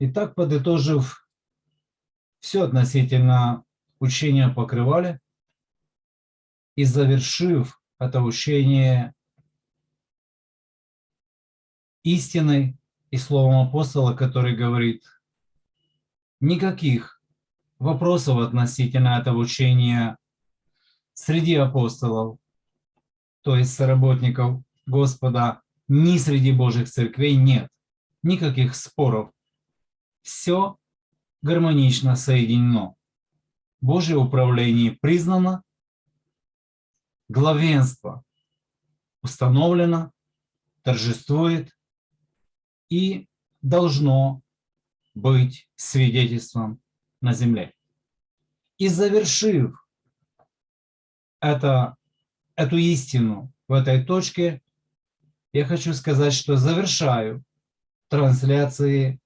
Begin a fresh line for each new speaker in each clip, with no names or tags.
Итак, подытожив все относительно учения о покрывале и завершив это учение истиной и словом апостола, который говорит, никаких вопросов относительно этого учения среди апостолов, то есть соработников Господа, ни среди Божьих церквей нет. Никаких споров. Все гармонично соединено. Божье управление признано, главенство установлено, торжествует и должно быть свидетельством на земле. И завершив это, эту истину в этой точке, я хочу сказать, что завершаю трансляции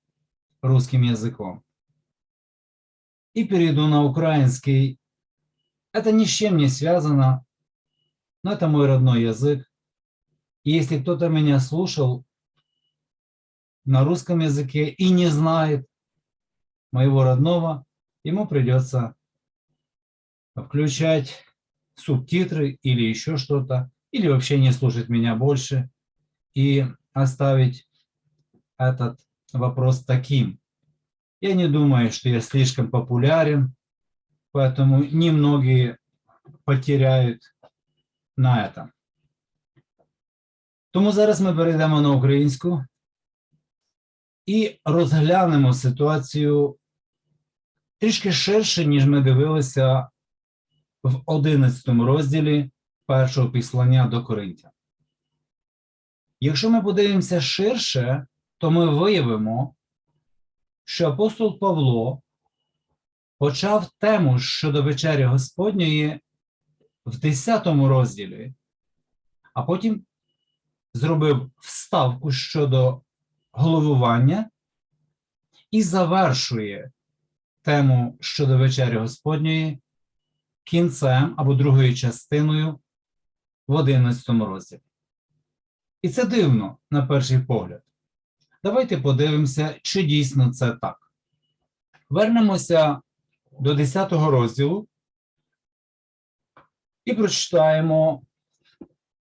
русским языком. И перейду на украинский. Это ни с чем не связано, но это мой родной язык. И если кто-то меня слушал на русском языке и не знает моего родного, ему придется включать субтитры или еще что-то, или вообще не слушать меня больше и оставить этот вопрос таким. Я не думаю, что я слишком популярен, поэтому немногие потеряють на этом. Тому зараз ми перейдемо на українську і розглянемо ситуацію трішки ширше, ніж ми дивилися в 11 розділі першого післання до Коринтя. Якщо ми подивимося ширше, то ми виявимо, що апостол Павло почав тему щодо вечері Господньої в 10 розділі, а потім зробив вставку щодо головування і завершує тему щодо вечері Господньої кінцем або другою частиною в 11 розділі. І це дивно на перший погляд. Давайте подивимося, чи дійсно це так. Вернемося до 10 розділу і прочитаємо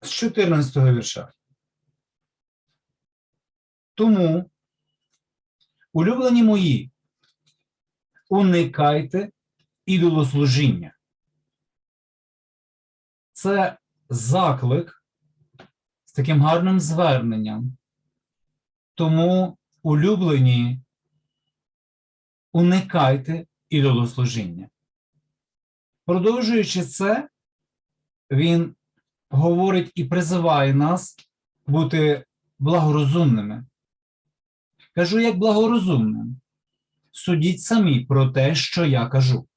з 14 вірша. Тому, улюблені мої, уникайте ідолослужіння. Це заклик з таким гарним зверненням. Тому, улюблені, уникайте ідолослужіння. Продовжуючи це, він говорить і призиває нас бути благорозумними. Кажу, як благорозумним. Судіть самі про те, що я кажу.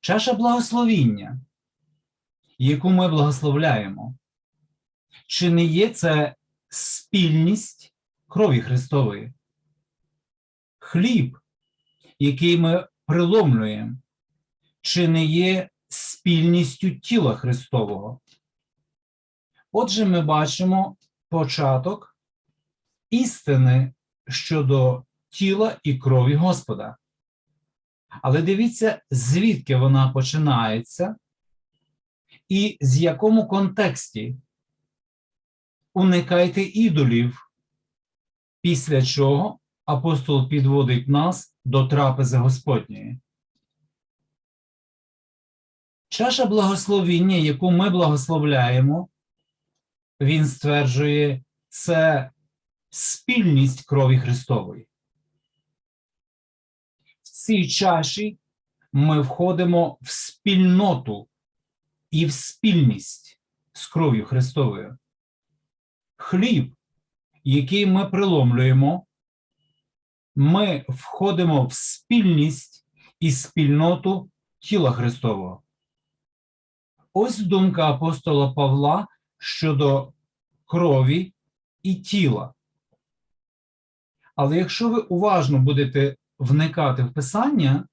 Чаша благословіння, яку ми благословляємо, чи не є це спільність крові Христової? Хліб, який ми приломлюємо, чи не є спільністю тіла Христового? Отже, ми бачимо початок істини щодо тіла і крові Господа. Але дивіться, звідки вона починається і з якому контексті уникайте ідолів, після чого апостол підводить нас до трапези Господньої. Чаша благословіння, яку ми благословляємо, він стверджує, це спільність крові Христової. В цій чаші ми входимо в спільноту і в спільність з кров'ю Христовою. Хліб, який ми приломлюємо, ми входимо в спільність і спільноту тіла Христового. Ось думка апостола Павла щодо крові і тіла. Але якщо ви уважно будете вникати в писання,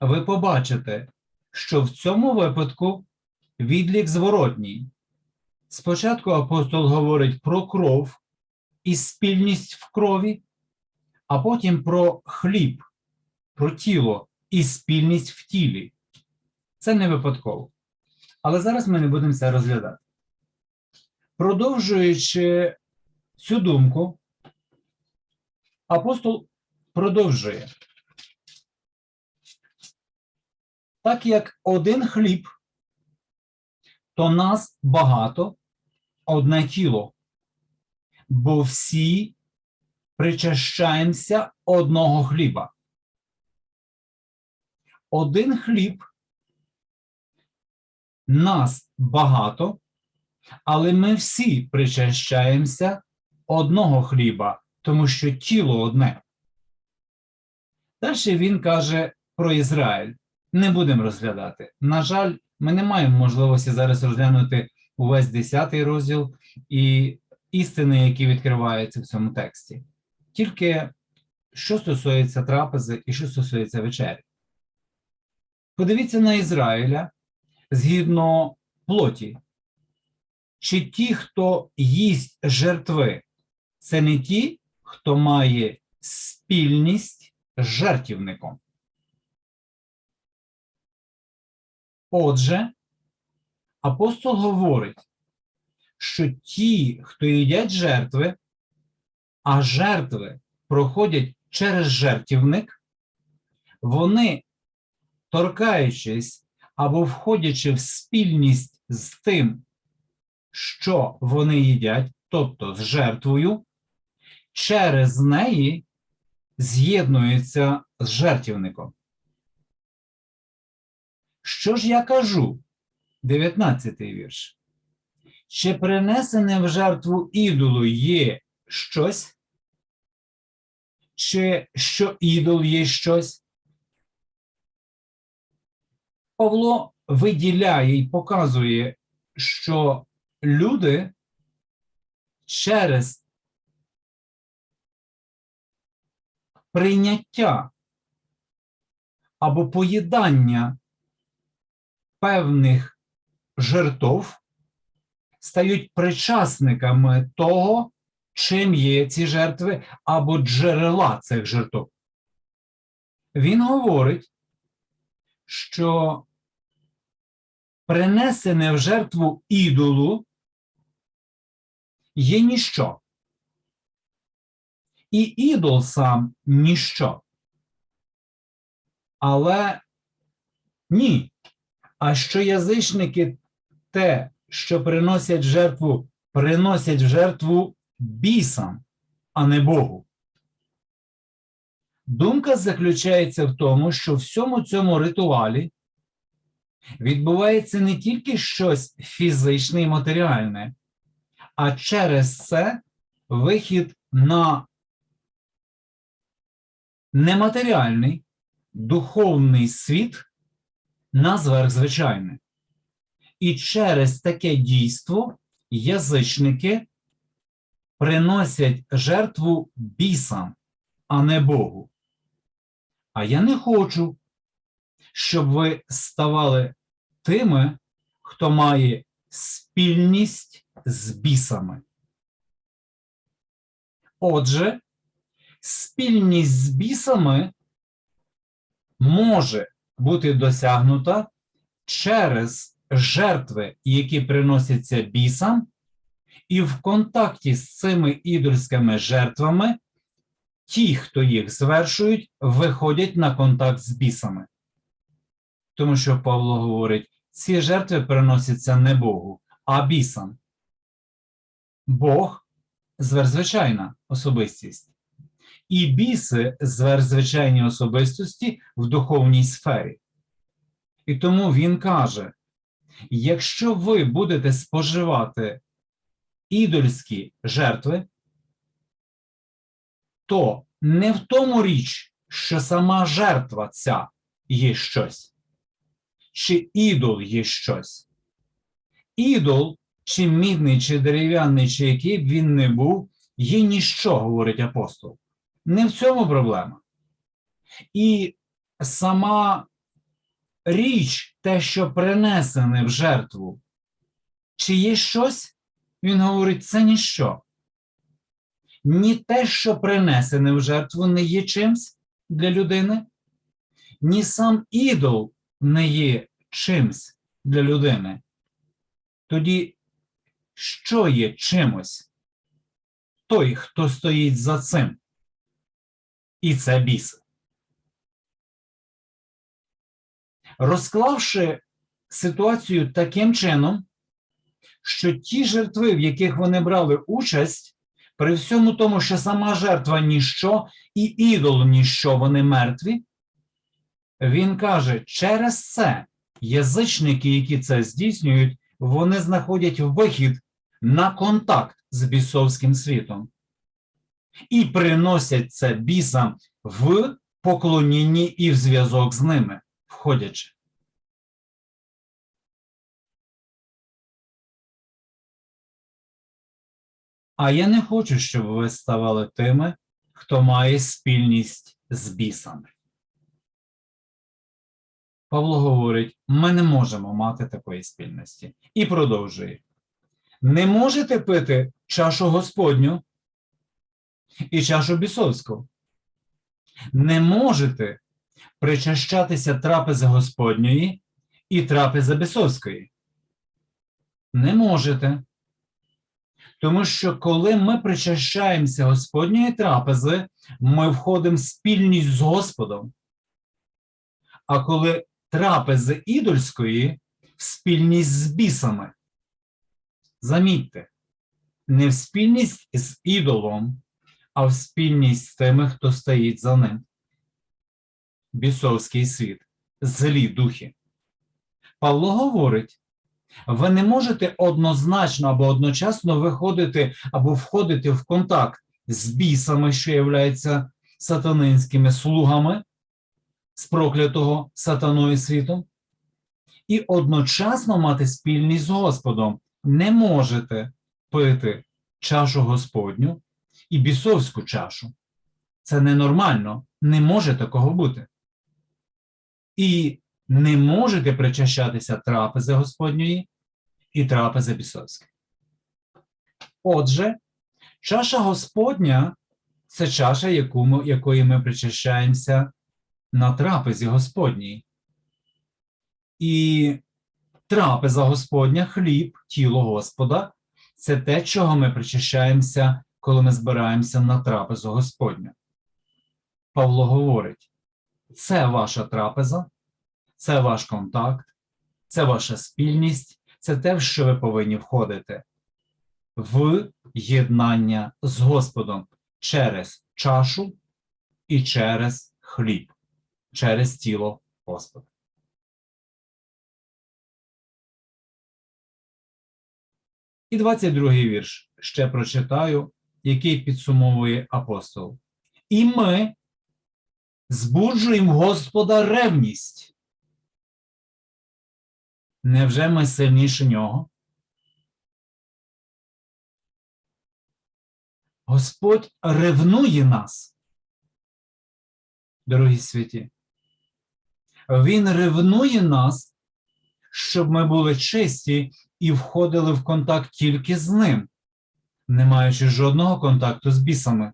ви побачите, що в цьому випадку відлік зворотній. Спочатку апостол говорить про кров і спільність в крові, а потім про хліб, про тіло і спільність в тілі. Це не випадково. Але зараз ми не будемо це розглядати. Продовжуючи цю думку, апостол продовжує. Так як один хліб, то нас багато, одне тіло, бо всі причащаємося одного хліба. Один хліб нас багато, але ми всі причащаємося одного хліба, тому що тіло одне. Далі він каже про Ізраїль. Не будемо розглядати. На жаль, ми не маємо можливості зараз розглянути увесь 10 розділ і істини, які відкриваються в цьому тексті. Тільки що стосується трапези і що стосується вечері. Подивіться на Ізраїля згідно плоті. Чи ті, хто їсть жертви, це не ті, хто має спільність з жертівником. Отже, апостол говорить, що ті, хто їдять жертви, а жертви проходять через жертівник, вони, торкаючись або входячи в спільність з тим, що вони їдять, тобто з жертвою, через неї з'єднуються з жертівником. Що ж я кажу? 19 вірш. Чи принесене в жертву ідолу є щось? Чи що ідол є щось? Павло виділяє і показує, що люди через прийняття або поїдання певних жертв стають причасниками того, чим є ці жертви, або джерела цих жертв. Він говорить, що принесене в жертву ідолу є ніщо. І ідол сам ніщо. Але ні. А що язичники те, що приносять жертву, приносять жертву бісам, а не Богу. Думка заключається в тому, що в всьому цьому ритуалі відбувається не тільки щось фізичне і матеріальне, а через це вихід на нематеріальний духовний світ на зверхзвичайне. І через таке дійство язичники приносять жертву бісам, а не Богу. А я не хочу, щоб ви ставали тими, хто має спільність з бісами. Отже, спільність з бісами може бути досягнута через жертви, які приносяться бісам, і в контакті з цими ідольськими жертвами ті, хто їх звершують, виходять на контакт з бісами. Тому що Павло говорить, ці жертви приносяться не Богу, а бісам. Бог зверзвичайна особистість. І біси зверзвичайні особистості в духовній сфері. І тому він каже: якщо ви будете споживати ідольські жертви, то не в тому річ, що сама жертва ця є щось, чи ідол є щось. Ідол, чи мідний, чи дерев'яний, чи який б він не був, є ніщо, говорить апостол. Не в цьому проблема. І сама річ, те, що принесене в жертву, чи є щось, він говорить, це ніщо. ні те, що принесене в жертву, не є чимсь для людини, ні сам ідол не є чимсь для людини. Тоді що є чимось? Той, хто стоїть за цим. І це біс. Розклавши ситуацію таким чином, що ті жертви, в яких вони брали участь, при всьому тому, що сама жертва ніщо і ідол ніщо, вони мертві, він каже, через це язичники, які це здійснюють, вони знаходять вихід на контакт з бісовським світом і приносять це бісам в поклонінні і в зв'язок з ними, входячи. А я не хочу, щоб ви ставали тими, хто має спільність з бісами. Павло говорить: ми не можемо мати такої спільності. І продовжує: не можете пити чашу Господню і чашу бісовську. Не можете причащатися трапези Господньої і трапези бісовської. Не можете. Тому що коли ми причащаємося Господньої трапези, ми входимо в спільність з Господом. А коли трапези ідольської в спільність з бісами. Замітьте, не в спільність з ідолом, а в спільність з тими, хто стоїть за ним. Бісовський світ, злі духи. Павло говорить, ви не можете однозначно або одночасно виходити або входити в контакт з бісами, що являються сатанинськими слугами з проклятого сатаною світом, і одночасно мати спільність з Господом. Не можете пити чашу Господню і бісовську чашу. Це ненормально, не може такого бути. І не можете причащатися трапези Господньої і трапези бісовської. Отже, чаша Господня це чаша, яку ми, якої ми причащаємося на трапезі Господній. І трапеза Господня, хліб, тіло Господа це те, чого ми причащаємося, коли ми збираємося на трапезу Господню. Павло говорить: це ваша трапеза, це ваш контакт, це ваша спільність, це те, в що ви повинні входити в єднання з Господом через чашу і через хліб, через тіло Господа. І 22-й вірш ще прочитаю, який підсумовує апостол. І ми збуджуємо Господа ревність. Невже ми сильніші нього? Господь ревнує нас, дорогі святі. Він ревнує нас, щоб ми були чисті і входили в контакт тільки з ним, не маючи жодного контакту з бісами.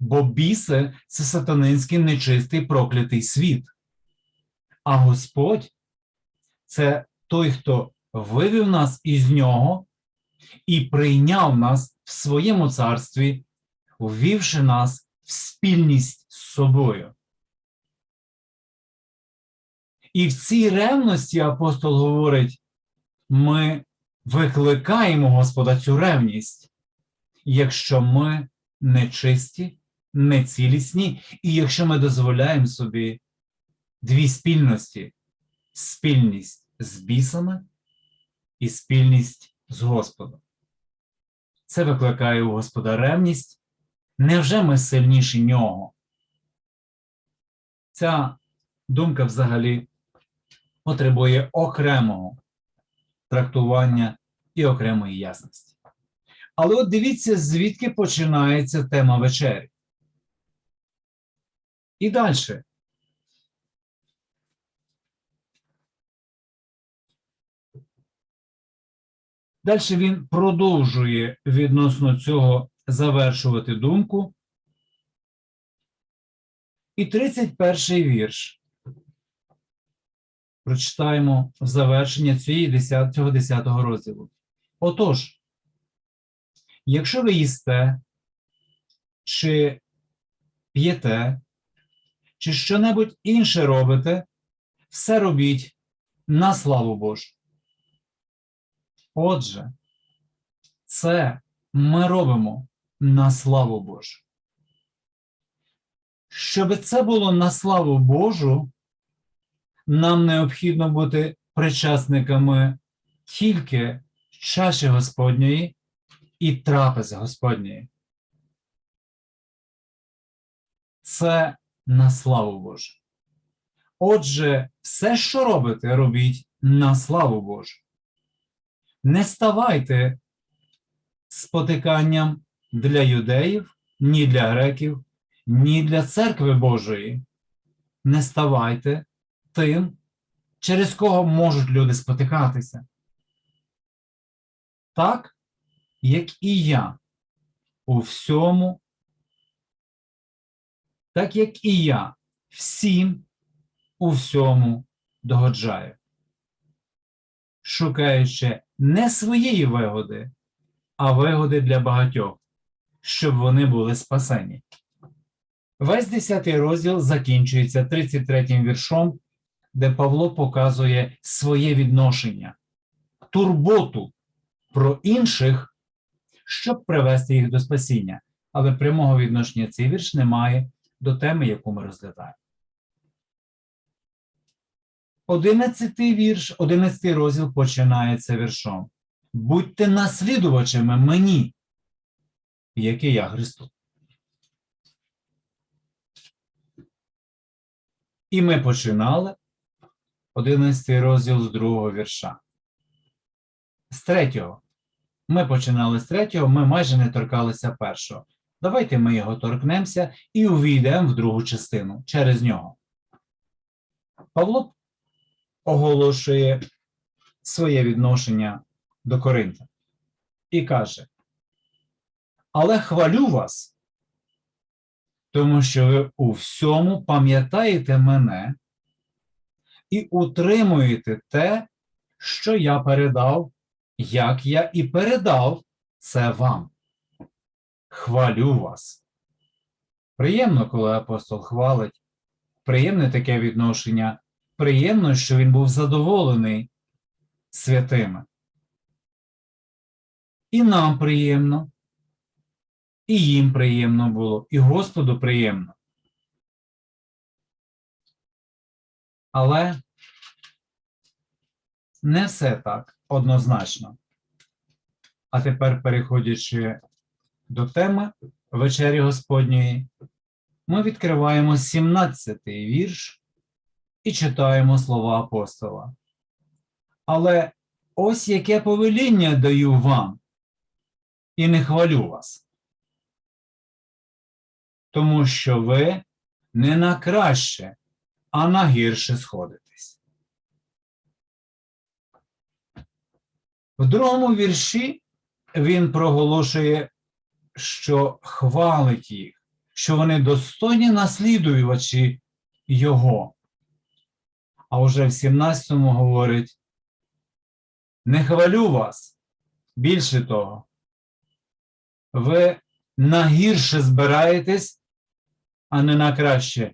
Бо біси це сатанинський нечистий проклятий світ. А Господь це той, хто вивів нас із нього і прийняв нас в своєму царстві, ввівши нас в спільність з собою. І в цій ревності апостол говорить: ми викликаємо Господа цю ревність, якщо ми нечисті, нецілісні, і якщо ми дозволяємо собі дві спільності спільність з бісами і спільність з Господом. Це викликає у Господа ревність. Невже ми сильніші нього? Ця думка взагалі потребує окремого трактування і окремої ясності. Але от дивіться, звідки починається тема вечері. І далі. Далі він продовжує відносно цього завершувати думку. І 31 вірш. Прочитаємо завершення цієї 10, цього 10 розділу. Отож, якщо ви їсте, чи п'єте, чи що-небудь інше робите, все робіть на славу Божу. Отже, це ми робимо на славу Божу. Щоб це було на славу Божу, нам необхідно бути причасниками тільки чаші Господньої і трапези Господньої. Це на славу Божу. Отже, все, що робите, робіть на славу Божу. Не ставайте спотиканням для юдеїв, ні для греків, ні для церкви Божої. Не ставайте тим, через кого можуть люди спотикатися. Так, як і я у всьому, так як і я всім у всьому догоджаю, шукаючи не своєї вигоди, а вигоди для багатьох, щоб вони були спасені. Весь 10 розділ закінчується 33 віршом, де Павло показує своє відношення, турботу про інших, щоб привести їх до спасіння. Але прямого відношення цей вірш не має до теми, яку ми розглядаємо. Одинадцятий вірш, одинадцятий розділ починається віршом. Будьте наслідувачами мені, який я Христос. І ми починали 11 розділ з другого вірша. З третього. Ми починали з третього, ми майже не торкалися першого. Давайте ми його торкнемося і увійдемо в другу частину через нього. Павло оголошує своє відношення до Коринтя і каже: Але хвалю вас, тому що ви у всьому пам'ятаєте мене і утримуєте те, що я передав, як я і передав це вам. Хвалю вас. Приємно, коли апостол хвалить, приємне таке відношення, приємно, що він був задоволений святими. І нам приємно, і їм приємно було, і Господу приємно. Але не все так однозначно. А тепер, переходячи до теми вечері Господньої, ми відкриваємо 17-й вірш і читаємо слова апостола. Але ось яке повеління даю вам, і не хвалю вас. Тому що ви не на краще, а на гірше сходитесь. В другому вірші він проголошує, що хвалить їх, що вони достойні наслідувачі Його. А вже в 17-му говорить: не хвалю вас. Більше того, ви на гірше збираєтесь, а не на краще.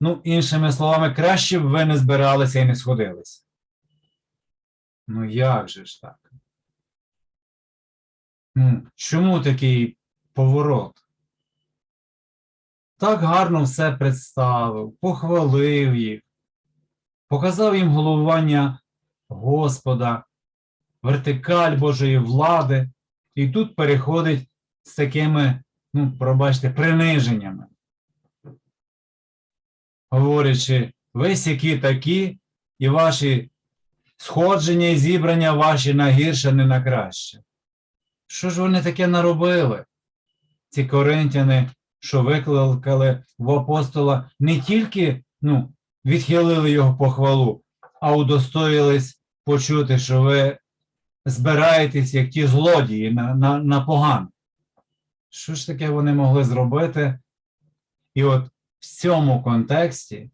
Ну, іншими словами, краще б ви не збиралися і не сходилися. Ну, як же ж так? Чому такий поворот? Так гарно все представив, похвалив їх, показав їм головування Господа, вертикаль Божої влади, і тут переходить з такими, ну, пробачте, приниженнями. Говорячи, ви сякі такі, і ваші сходження і зібрання ваші на гірше, не на краще. Що ж вони таке наробили? Ці коринтяни, що викликали в апостола, не тільки ну, відхилили його похвалу, а удостоїлись почути, що ви збираєтесь, як ті злодії на, на, на поган. Що ж таке вони могли зробити? І от в цьому контексті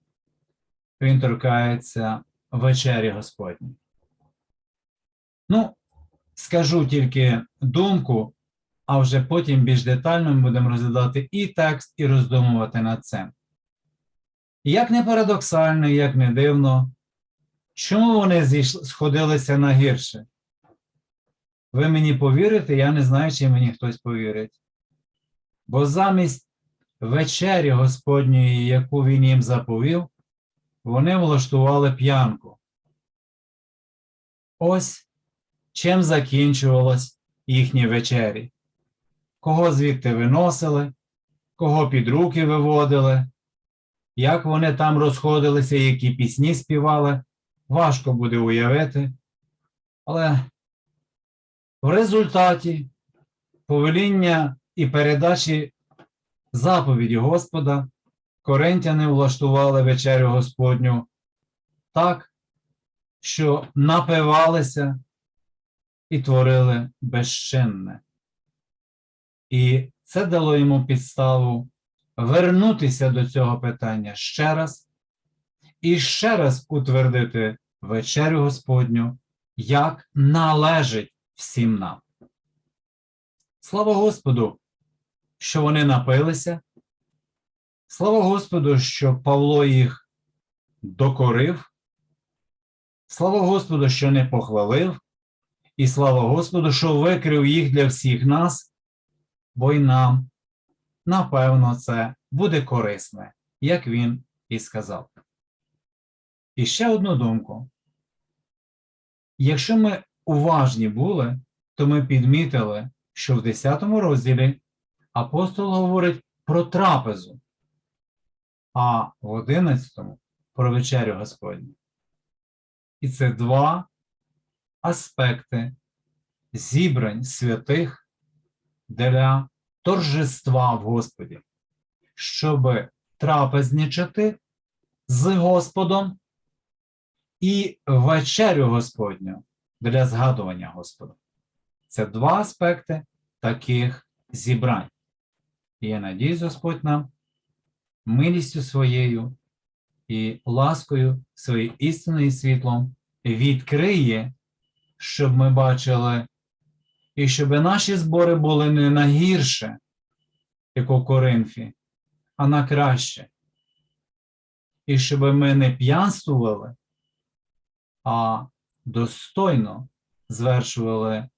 він торкається вечері Господній. Ну, скажу тільки думку, а вже потім більш детально ми будемо розглядати і текст, і роздумувати над цим. Як не парадоксально, як не дивно, чому вони зійшли, сходилися на гірше? Ви мені повірите, я не знаю, чи мені хтось повірить. Бо замість вечері Господньої, яку він їм заповів, вони влаштували п'янку. Ось чим закінчувалось їхні вечері. Кого звідти виносили, кого під руки виводили, як вони там розходилися, які пісні співали, важко буде уявити. Але в результаті повеління і передачі заповіді Господа коринтяни влаштували вечерю Господню так, що напивалися і творили безчинне. І це дало йому підставу вернутися до цього питання ще раз і ще раз утвердити вечерю Господню, як належить всім нам. Слава Господу, що вони напилися. Слава Господу, що Павло їх докорив. Слава Господу, що не похвалив, і слава Господу, що викрив їх для всіх нас, бо нам, напевно, це буде корисне, як він і сказав. І ще одну думку. Якщо ми уважні були, то ми підмітили, що в 10 розділі апостол говорить про трапезу, а в 11 про вечерю Господню. І це два аспекти зібрань святих для торжества в Господі, щоб трапезничати з Господом і вечерю Господню для згадування Господа. Це два аспекти таких зібрань. І я надіюсь, Господь нам милістю своєю і ласкою своєю істиною і світлом відкриє, щоб ми бачили, і щоб наші збори були не на гірше, як у Коринфі, а на краще. І щоб ми не п'янствували, а достойно звершували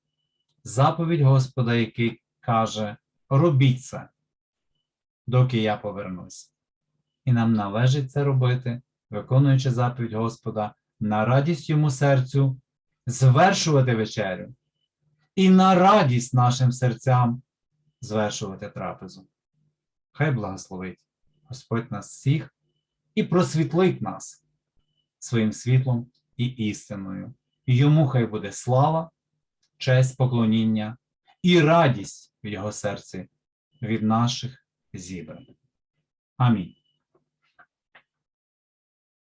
заповідь Господа, який каже: робіть це, доки я повернусь. І нам належить це робити, виконуючи заповідь Господа, на радість йому серцю, звершувати вечерю і на радість нашим серцям звершувати трапезу. Хай благословить Господь нас всіх і просвітлить нас своїм світлом і істиною. Йому хай буде слава, честь, поклоніння і радість в його серці від наших зібрань. Амінь.